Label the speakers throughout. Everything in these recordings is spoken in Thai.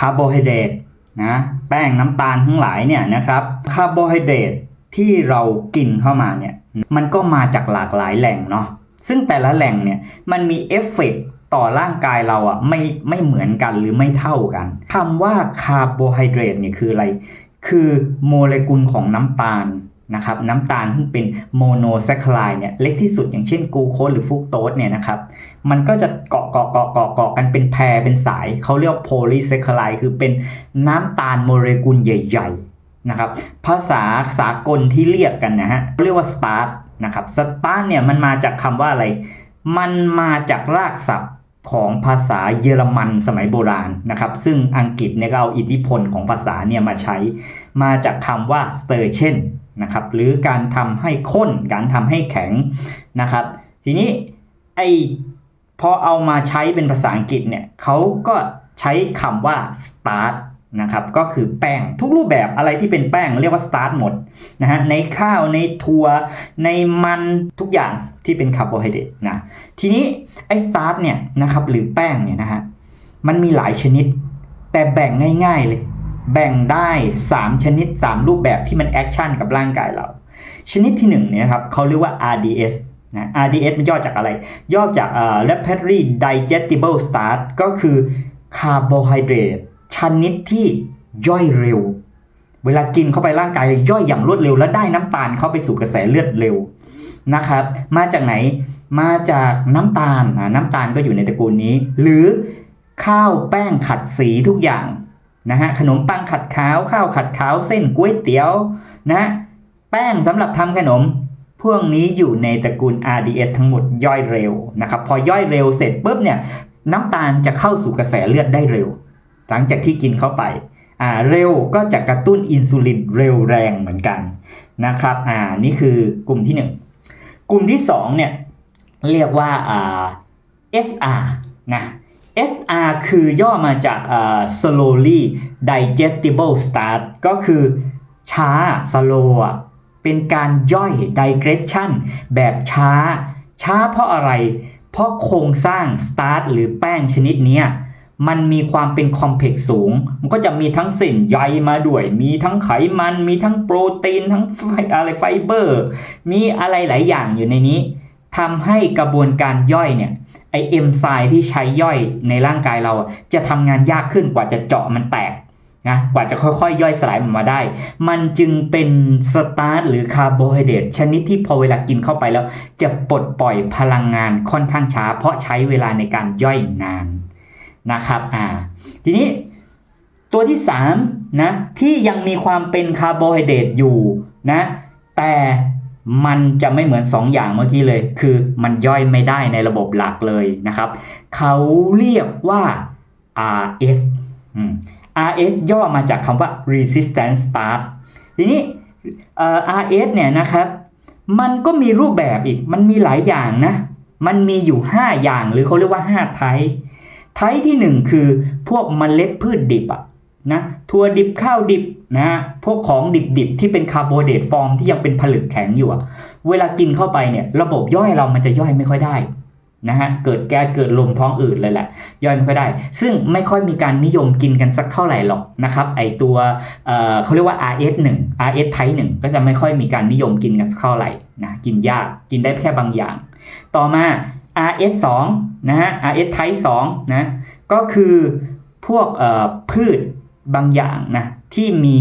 Speaker 1: คาร์โบไฮเดรตนะแป้งน้ำตาลทั้งหลายเนี่ยนะครับคาร์โบไฮเดรตที่เรากินเข้ามาเนี่ยมันก็มาจากหลากหลายแหล่งเนาะซึ่งแต่ละแหล่งเนี่ยมันมีเอฟเฟกต์ต่อร่างกายเราอะไม่ไม่เหมือนกันหรือไม่เท่ากันคำว่าคาร์โบไฮเดรตเนี่ยคืออะไร คือโมเลกุลของน้ำตาล นะครับน้ำตาลซึ่งเป็นโมโนแซคคาไลเนี่ยเล็กที่สุดอย่างเช่นกูโคสหรือฟุกโตสเนี่ยนะครับมันก็จะเกาะเกาะเกาะเกาะเกาะกันเป็นแพรเป็นสายเขาเรียกโพลีแซคคาไลคือเป็นน้ำตาลโมเลกุลใหญ่ๆนะครับภาษาสากลที่เรียกกันนะฮะเรียกว่าสตาร์ทนะครับสตาร์ทเนี่ยมันมาจากคำว่าอะไร มันมาจากรากศัพท์ของภาษาเยอรมันสมัยโบราณนะครับ ซึ่งอังกฤษเนี่ยก็เอาอิทธิพลของภาษาเนี่ยมาใช้ มาจากคำว่า sturgeon นะครับหรือการทำให้ข้นการทำให้แข็งนะครับ ทีนี้ไอพอเอามาใช้เป็นภาษาอังกฤษเนี่ยเขาก็ใช้คำว่า start นะครับก็คือแป้งทุกรูปแบบอะไรที่เป็นแป้งเรียกว่า start หมดนะฮะในข้าวในถั่วในมันทุกอย่างที่เป็นคาร์โบไฮเดรตนะทีนี้ไอ้ start เนี่ยนะครับหรือแป้งเนี่ยนะฮะมันมีหลายชนิด แต่แบ่งง่ายๆเลย แบ่งได้ 3 ชนิด 3 รูปแบบที่มันแอคชั่นกับร่างกายเรา ชนิดที่1เนี่ยครับเขาเรียกว่า RDS นะ RDS มันย่อจากอะไร ย่อจาก uh, rapidly digestible starch ก็คือคาร์โบไฮเดรตชนิดที่ย่อยเร็ว เวลากินเข้าไปร่างกายย่อยอย่างรวดเร็ว และได้น้ำตาลเข้าไปสู่กระแสเลือดเร็วนะครับ มาจากไหนมาจากน้ำตาลน้ำตาลก็อยู่ในตระกูลนี้ หรือข้าวแป้งขัดสีทุกอย่าง นะฮะขนมปังขัดขาวข้าวขัดขาวเส้นก๋วยเตี๋ยวนะฮะแป้งสำหรับทำขนม พวกนี้อยู่ในตระกูล RDS ทั้งหมดย่อยเร็วนะครับพอย่อยเร็วเสร็จปุ๊บเนี่ยน้ำตาลจะเข้าสู่กระแสเลือดได้เร็ว หลังจากที่กินเข้าไปอ่าเร็วก็จะกระตุ้นอินซูลินเร็วแรงเหมือนกันนะครับอ่านี่คือกลุ่มที่ 1 กลุ่มที่2เนี่ยเรียกว่าอ่า SR นะ SR คือย่อมาจาก uh, slowly digestible starch ก็คือช้า slow เป็นการย่อย digestion แบบช้า ช้าเพราะอะไร เพราะโครงสร้าง starch หรือแป้งชนิดนี้มันมีความเป็นคอมเพล็กซ์สูง มันก็จะมีทั้งเส้นใยมาด้วย มีทั้งไขมัน มีทั้งโปรตีน ทั้งไฟอะไรไฟเบอร์ มีอะไรหลายอย่างอยู่ในนี้ ทำให้กระบวนการย่อยเนี่ยไอเอนไซม์ที่ใช้ย่อยในร่างกายเราจะทำงานยากขึ้นกว่าจะเจาะมันแตกนะกว่าจะค่อยๆ ย่อยสลายมันมาได้ มันจึงเป็นสตาร์ทหรือคาร์โบไฮเดรตชนิดที่พอเวลากินเข้าไปแล้ว จะปลดปล่อยพลังงานค่อนข้างช้า เพราะใช้เวลาในการย่อยนานนะครับอ่าทีนี้ตัวที่3นะที่ยังมีความเป็นคาร์โบไฮเดรตอยู่นะแต่ มันจะไม่เหมือน 2 อย่างเมื่อกี้เลย คือมันย่อยไม่ได้ในระบบหลักเลยนะครับ เขาเรียกว่า RS RS ย่อมาจากคำว่า resistance start ทีนี้ RS เนี่ยนะครับ มันก็มีรูปแบบอีก มันมีหลายอย่างนะ มันมีอยู่ 5 อย่างหรือเขาเรียกว่า 5 ไทป์ไทป์ที่ 1 คือพวกเมล็ดพืชดิบอะ นะถั่วดิบข้าวดิบนะพวกของดิบๆที่เป็นคาร์โบไฮเดรตฟอร์มที่ยังเป็นผลึกแข็งอยู่อะเวลากินเข้าไปเนี่ยระบบย่อยเรามันจะย่อยไม่ค่อยได้นะฮะเกิดแก๊สเกิดลมท้องอืดเลยแหละ ย่อยไม่ค่อยได้ ซึ่งไม่ค่อยมีการนิยมกินกันสักเท่าไหร่หรอกนะครับไอตัวเเขาเรียกว่า RS 1 RS Type 1ก็จะไม่ค่อยมีการนิยมกินกันสักเท่าไหร่นะกินยากกินได้แค่บางอย่าง ต่อมา RS 2 นะฮะ RS Type 2นะก็คือพวกพืช บางอย่างนะที่มี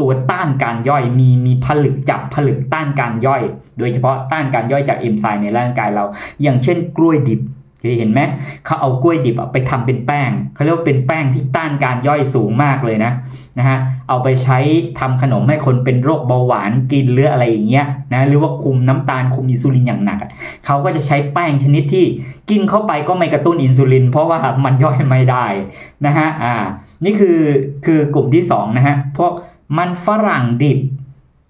Speaker 1: ตัวต้านการย่อยมีมีผลึกจับผลึกต้านการย่อย โดยเฉพาะต้านการย่อยจากเอนไซม์ในร่างกายเรา อย่างเช่นกล้วยดิบ คยเห็นไหมเขาเอากล้วยดิบไปทำเป็นแป้งเขาเรียกว่าเป็นแป้งที่ต้านการย่อยสูงมากเลยนะนะฮะเอาไปใช้ทำขนมให้คนเป็นโรคเบาหวานกินหรืออะไรอย่างเงี้ยนะหรือว่าคุมน้ำตาลคุมอินซูลินอย่างหนักเขาก็จะใช้แป้งชนิดที่กินเข้าไปก็ไม่กระตุ้นอินซูลิน เพราะว่ามันย่อยไม่ได้นะฮะอ่านี่คือคือกลุ่มที่2นะฮะพวกมันฝรั่งดิบ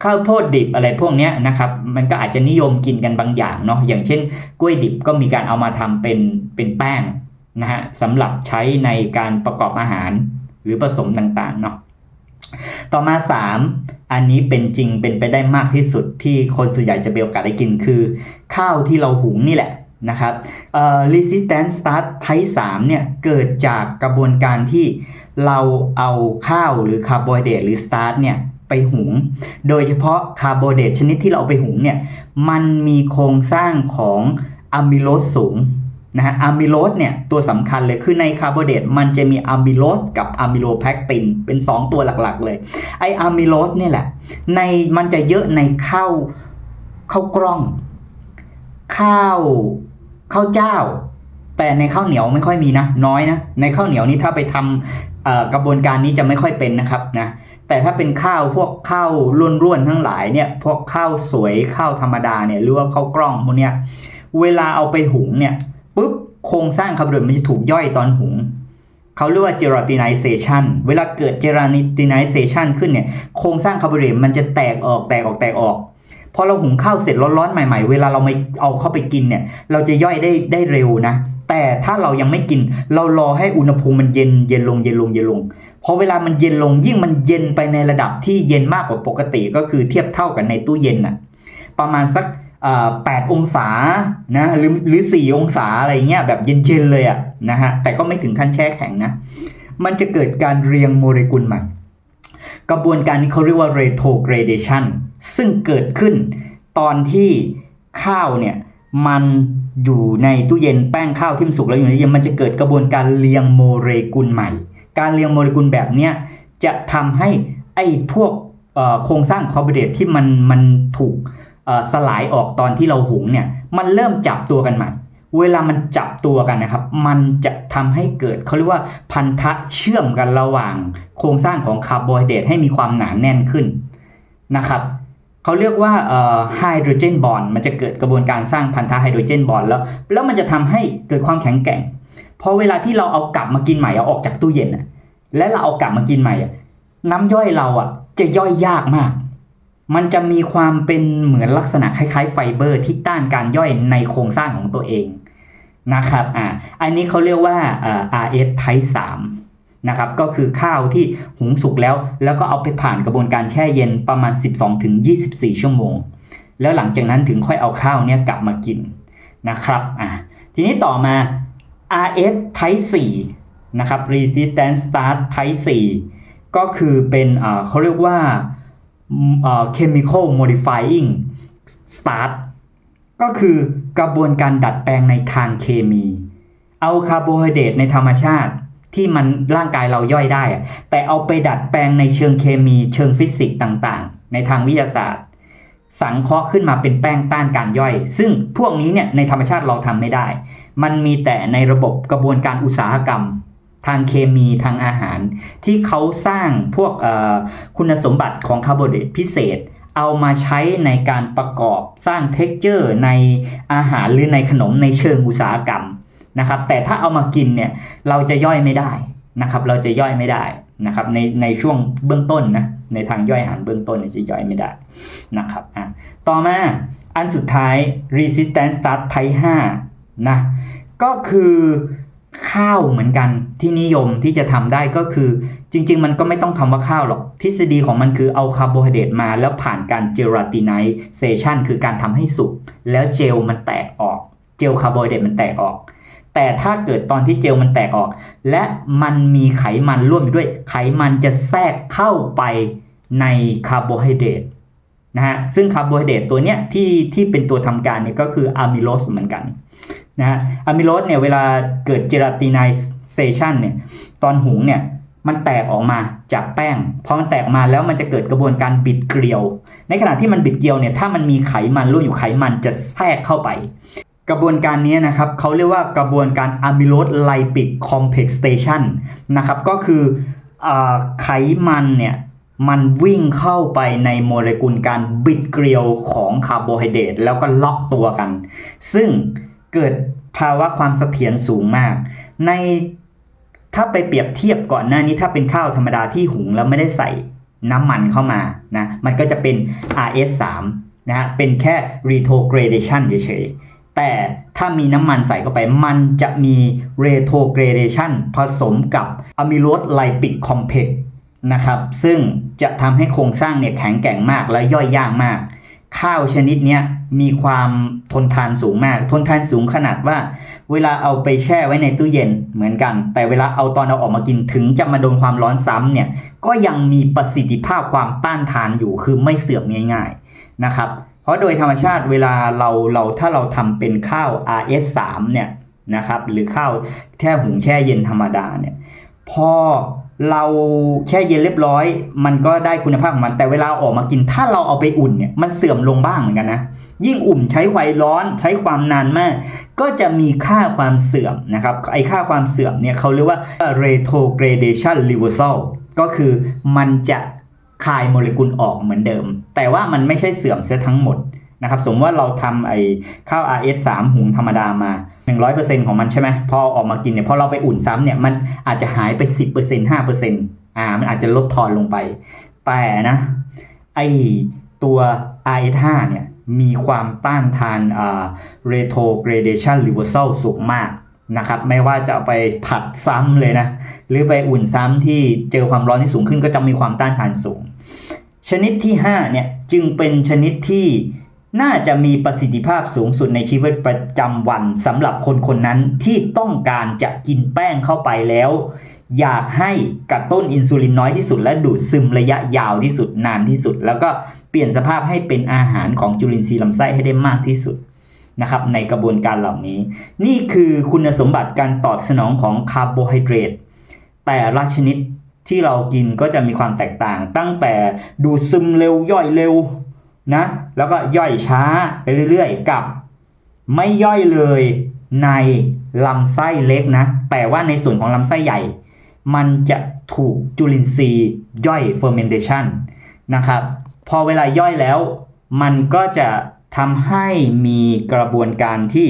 Speaker 1: ข้าวโพดดิบอะไรพวกนี้นะครับ มันก็อาจจะนิยมกินกันบางอย่างเนาะอย่างเช่น กล้วยดิบก็มีการเอามาทำเป็นเป็นแป้งนะฮะสำหรับใช้ในการประกอบอาหารหรือผสมต่างๆเนาะต่อมา 3 อันนี้เป็นจริงเป็นไปได้มากที่สุดที่คนส่วนใหญ่จะมีโอกาสได้กินคือ ข้าวที่เราหุงนี่แหละนะครับเอ่อ resistance start type 3เนี่ยเกิดจากกระบวนการที่เราเอาข้าวหรือคาร์โบไฮเดรตหรือ start เนี่ย ไปหุง โดยเฉพาะคาร์โบไฮเดรตชนิดที่เราเอาไปหุงเนี่ยมันมีโครงสร้างของอะมิโลสสูงนะฮะอะมิโลสเนี่ยตัวสำคัญเลยคือในคาร์โบไฮเดรตมันจะมีอะมิโลสกับอะมิโลแพคตินเป็น 2 ตัวหลักๆ เลยไออะมิโลสเนี่ยแหละในมันจะเยอะในข้าวข้าวกล้อง ข้าวข้าวเจ้า แต่ในข้าวเหนียวไม่ค่อยมีนะน้อยนะในข้าวเหนียวนี่ถ้าไปทำกระบวนการนี้จะไม่ค่อยเป็นนะครับนะ แต่ถ้าเป็นข้าวพวกข้าวร่วนๆทั้งหลายเนี่ยพวกข้าวสวยข้าวธรรมดาเนี่ยหรือว่าข้าวกล้องพวกเนี้ยเวลาเอาไปหุงเนี่ยปุ๊บโครงสร้างคาร์โบไฮเดรตมันจะถูกย่อยตอนหุงเขาเรียกว่า gelatinization เวลาเกิด gelatinization ขึ้นเนี่ยโครงสร้างคาร์โบไฮเดรตมันจะแตกออกแตกออกแตกออกพอเราหุงข้าวเสร็จร้อนๆใหม่ๆ เวลาเราไม่เอาเข้าไปกินเนี่ย เราจะย่อยได้ได้เร็วนะ แต่ถ้าเรายังไม่กิน เรารอให้อุณหภูมิมันเย็นเย็นลงเย็นลงเย็นลง พอเวลามันเย็นลงยิ่งมันเย็นไปในระดับที่เย็นมากกว่าปกติก็คือเทียบเท่ากันในตู้เย็นน่ะประมาณสักเอ่อแปดองศานะหรือหรือสี่องศาอะไรเงี้ยแบบเย็นๆเลยอะนะฮะแต่ก็ไม่ถึงขั้นแช่แข็งนะ มันจะเกิดการเรียงโมเลกุลใหม่ กระบวนการนี้เขาเรียกว่า retrogradation ซึ่งเกิดขึ้นตอนที่ข้าวเนี่ยมันอยู่ในตู้เย็นแป้งข้าวที่มันสุกแล้วอยู่ในเย็นมันจะเกิดกระบวนการเรียงโมเลกุลใหม่ การเรียงโมเลกุลแบบเนี้ยจะทำให้ไอ้พวกโครงสร้างคาร์บไฮเดตที่มันมันถูกสลายออกตอนที่เราหุงเนี่ยมันเริ่มจับตัวกันใหม่ เวลามันจับตัวกันนะครับ มันจะทำให้เกิดเขาเรียกว่าพันธะเชื่อมกันระหว่างโครงสร้างของคาร์โบไฮเดรตให้มีความหนาแน่นขึ้นนะครับเขาเรียกว่าไฮโดรเจนบอนมันจะเกิดกระบวนการสร้างพันธะไฮโดรเจนบอนแล้ว แล้วมันจะทำให้เกิดความแข็งแกร่ง พอเวลาที่เราเอากลับมากินใหม่เอาออกจากตู้เย็นอะและเราเอากลับมากินใหม่อะน้ำย่อยเราอะจะย่อยยากมาก มันจะมีความเป็นเหมือนลักษณะคล้ายๆ ไฟเบอร์ที่ต้านการย่อยในโครงสร้างของตัวเองนะครับอ่าอันนี้เขาเรียกว่าอ่อ RS Type 3นะครับ ก็คือข้าวที่หุงสุกแล้ว แล้วก็เอาไปผ่านกระบวนการแช่เย็นประมาณ 12-24 ชั่วโมง แล้วหลังจากนั้นถึงค่อยเอาข้าวเนี่ยกลับมากินนะครับอ่าทีนี้ต่อมา RS Type 4 นะครับ Resistance Start Type 4 ก็คือเป็นเขาเรียกว่า chemical modifying start ก็คือกระบวนการดัดแปลงในทางเคมี เอาคาร์โบไฮเดรตในธรรมชาติที่มันร่างกายเราย่อยได้ แต่เอาไปดัดแปลงในเชิงเคมีเชิงฟิสิกส์ต่างๆ ในทางวิทยาศาสตร์ สังเคราะห์ขึ้นมาเป็นแป้งต้านการย่อย ซึ่งพวกนี้เนี่ยในธรรมชาติเราทำไม่ได้ มันมีแต่ในระบบกระบวนการอุตสาหกรรม ทางเคมีทางอาหาร ที่เขาสร้างพวกคุณสมบัติของคาร์โบไฮเดรตพิเศษ เอามาใช้ในการประกอบสร้างเท็กเจอร์ในอาหารหรือในขนมในเชิงอุตสาหกรรมนะครับแต่ถ้าเอามากินเนี่ยเราจะย่อยไม่ได้นะครับเราจะย่อยไม่ได้ นะครับในในช่วงเบื้องต้นนะในทางย่อยอาหารเบื้องต้นจะย่อยไม่ได้นะครับอะต่อมาอันสุดท้าย resistance start type 5นะก็คือข้าวเหมือนกันที่นิยมที่จะทำได้ก็คือจริง ๆ มันก็ไม่ต้องคำว่าข้าวหรอก ทฤษฎีของมันคือเอาคาร์โบไฮเดรตมาแล้วผ่านการเจลาติไนเซชันคือการทำให้สุกแล้วเจลมันแตกออก เจลคาร์โบไฮเดรตมันแตกออก แต่ถ้าเกิดตอนที่เจลมันแตกออก และมันมีไขมันร่วมอยู่ด้วย ไขมันจะแทรกเข้าไปในคาร์โบไฮเดรตนะฮะซึ่งคาร์โบไฮเดรตตัวเนี้ยที่ที่เป็นตัวทำการเนี่ยก็คืออะมิโลสเหมือนกันนะฮะอะมิโลสเนี่ยเวลาเกิดเจลาตินไนเซชันเนี่ยตอนหุงเนี่ยมันแตกออกมาจากแป้งพอมันแตกมาแล้วมันจะเกิดกระบวนการบิดเกลียว ในขณะที่มันบิดเกลียวเนี่ยถ้ามันมีไขมันร่วมอยู่ไขมันจะแทรกเข้าไป กระบวนการนี้นะครับเขาเรียกว่ากระบวนการอะมิโลสไลปิดคอมเพล็กซ์สเตชันนะครับก็คืออไขมันเนี่ยมันวิ่งเข้าไปในโมเลกุลการบิดเกลียวของคาร์โบไฮเดรตแล้วก็ล็อกตัวกัน ซึ่งเกิดภาวะความเสถียรสูงมาก ในถ้าไปเปรียบเทียบก่อนหน้านี้ถ้าเป็นข้าวธรรมดาที่หุงแล้วไม่ได้ใส่น้ำมันเข้ามานะมันก็จะเป็น RS3 นะฮะเป็นแค่ retrogradation เฉยๆ แต่ถ้ามีน้ำมันใส่เข้าไปมันจะมี retrogradation ผสมกับอะมิโลสไลปิกคอมเพล็กนะครับ ซึ่งจะทำให้โครงสร้างเนี่ยแข็งแกร่งมากและย่อยยากมาก ข้าวชนิดนี้มีความทนทานสูงมาก ทนทานสูงขนาดว่า เวลาเอาไปแช่ไว้ในตู้เย็นเหมือนกัน แต่เวลาเอาตอนเอาออกมากินถึงจะมาโดนความร้อนซ้ำเนี่ยก็ยังมีประสิทธิภาพความต้านทานอยู่คือไม่เสื่อมง่าย ๆนะครับ เพราะโดยธรรมชาติเวลาเราเราถ้าเราทำเป็นข้าว RS3 เนี่ยนะครับหรือข้าวแค่หุงแช่เย็นธรรมดาเนี่ยพอเราแช่เย็นเรียบร้อย มันก็ได้คุณภาพของมัน แต่เวลาอาออกมากินถ้าเราเอาไปอุ่นเนี่ยมันเสื่อมลงบ้างเหมือนกันนะยิ่งอุ่นใช้ไฟร้อนใช้ความนานมาก ก็จะมีค่าความเสื่อมนะครับไอค่าความเสื่อมเนี่ยเขาเรียกว่า retrogradation reversal ก็คือมันจะ คายโมเลกุลออกเหมือนเดิม แต่ว่ามันไม่ใช่เสื่อมเสียทั้งหมดนะครับ สมมติว่าเราทำไอ้ข้าว RS3 หุงธรรมดามา 100%ของมันใช่ไหมพอออกมากินเนี่ยพอเราไปอุ่นซ้ำเนี่ยมันอาจจะหายไป 10% 5%อ่ามันอาจจะลดทอนลงไป แต่นะไอตัว RS5 เนี่ยมีความต้านทานอ่า retrogradation reversal สูงมาก นะครับไม่ว่าจะไปผัดซ้ำเลยนะ หรือไปอุ่นซ้ำที่เจอความร้อนที่สูงขึ้นก็จะมีความต้านทานสูง ชนิดที่5เนี่ยจึงเป็นชนิดที่น่าจะมีประสิทธิภาพสูงสุดในชีวิตประจำวันสำหรับคนคนนั้นที่ต้องการจะกินแป้งเข้าไปแล้ว อยากให้กระตุ้นอินซูลินน้อยที่สุด และดูดซึมระยะยาวที่สุดนานที่สุด แล้วก็เปลี่ยนสภาพให้เป็นอาหารของจุลินทรีย์ลำไส้ให้ได้มากที่สุด นะครับในกระบวนการเหล่านี้ นี่คือคุณสมบัติการตอบสนองของคาร์โบไฮเดรตแต่ละชนิดที่เรากินก็จะมีความแตกต่าง ตั้งแต่ดูดซึมเร็วย่อยเร็วนะแล้วก็ย่อยช้าไปเรื่อยๆ กับ ไม่ย่อยเลยในลำไส้เล็กนะ แต่ว่าในส่วนของลำไส้ใหญ่ มันจะถูกจุลินทรีย์ย่อย fermentation นะครับ พอเวลาย่อยแล้ว มันก็จะ ทำให้มีกระบวนการที่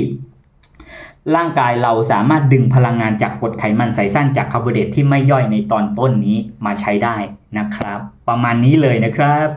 Speaker 1: ร่างกายเราสามารถดึงพลังงานจากกรดไขมันไขสั้นจากคาร์โบไฮเดรตที่ไม่ย่อยในตอนต้นนี้มาใช้ได้นะครับ ประมาณนี้เลยนะครับ